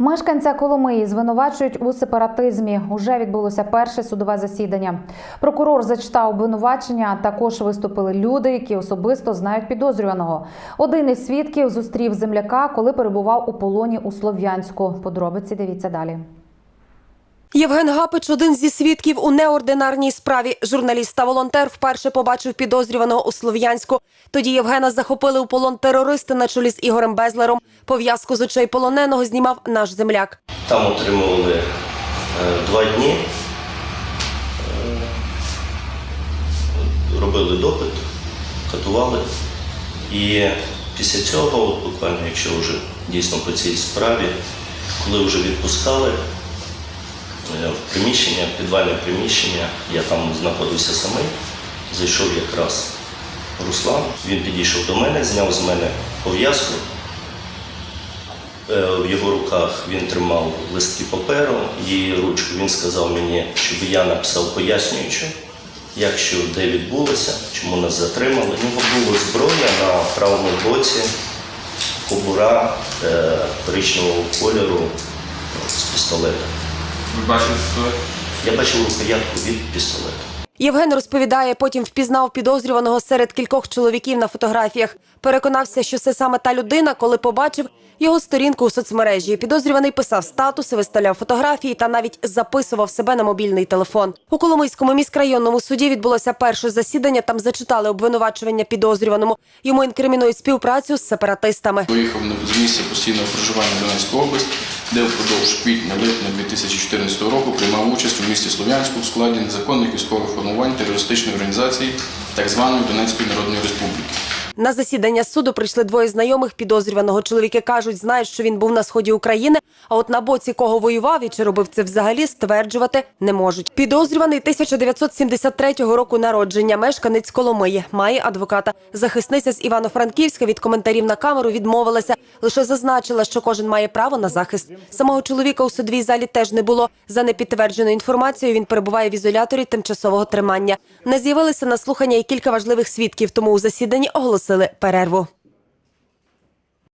Мешканця Коломиї звинувачують у сепаратизмі. Уже відбулося перше судове засідання. Прокурор зачитав обвинувачення. Також виступили люди, які особисто знають підозрюваного. Один із свідків зустрів земляка, коли перебував у полоні у Слов'янську. Подробиці дивіться далі. Євген Гапич, один зі свідків у неординарній справі. Журналіст та волонтер вперше побачив підозрюваного у Слов'янську. Тоді Євгена захопили у полон терористи на чолі з Ігорем Безлером. Пов'язку з очей полоненого знімав наш земляк. Там отримували е, два дні, е, робили допит, катували. І після цього, буквально, якщо вже дійсно по цій справі, коли вже відпускали в приміщення, підвальне приміщення, я там знаходився самий, зайшов якраз Руслан, він підійшов до мене, зняв з мене пов'язку. Е, В його руках він тримав листки паперу і ручку. Він сказав мені, щоб я написав пояснюючи, як що де відбулося, чому нас затримали. У нього була зброя на правому боці, кобура е, коричневого кольору з пістолета. Ви бачили пістолет? Я бачив рукоятку від пістолета. Євген розповідає, потім впізнав підозрюваного серед кількох чоловіків на фотографіях. Переконався, що це саме та людина, коли побачив його сторінку у соцмережі. Підозрюваний писав статуси, виставляв фотографії та навіть записував себе на мобільний телефон. У Коломийському міськрайонному суді відбулося перше засідання. Там зачитали обвинувачування підозрюваному. Йому інкримінують співпрацю з сепаратистами. Виїхав на- з місця постійного проживання в Донецьку область, де впродовж квітня-липня 2014 року приймав участь у місті Слов'янську в складі незаконних військових формувань терористичної організації так званої Донецької Народної Республіки. На засідання суду прийшли двоє знайомих підозрюваного. Чоловіки кажуть, знають, що він був на сході України. А от на боці кого воював і чи робив це взагалі, стверджувати не можуть. Підозрюваний 1973 року народження, мешканець Коломиї, має адвоката. Захисниця з Івано-Франківська від коментарів на камеру відмовилася. Лише зазначила, що кожен має право на захист. Самого чоловіка у судовій залі теж не було. За непідтвердженою інформацією, він перебуває в ізоляторі тимчасового тримання. Не з'явилися на слухання і кілька важливих свідків, тому у засіданні оголосили перерву.